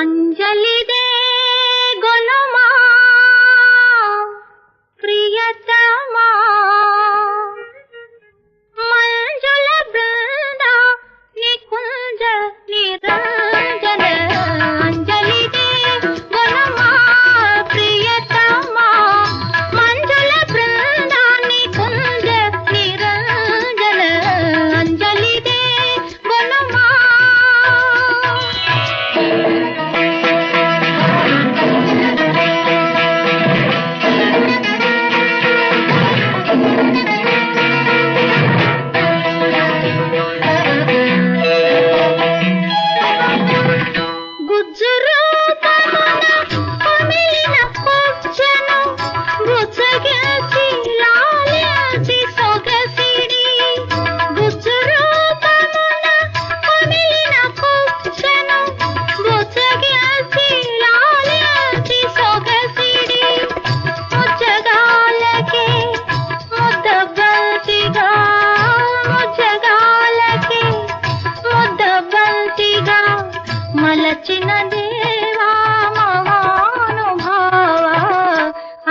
அஞ்சலிதே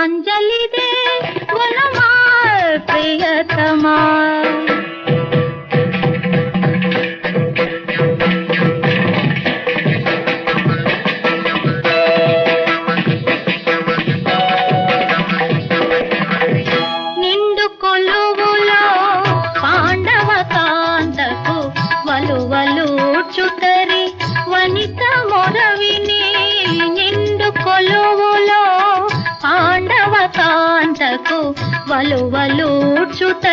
அஞ்சலிதே குணமால் பிரியதமா వలువలూడ్చుత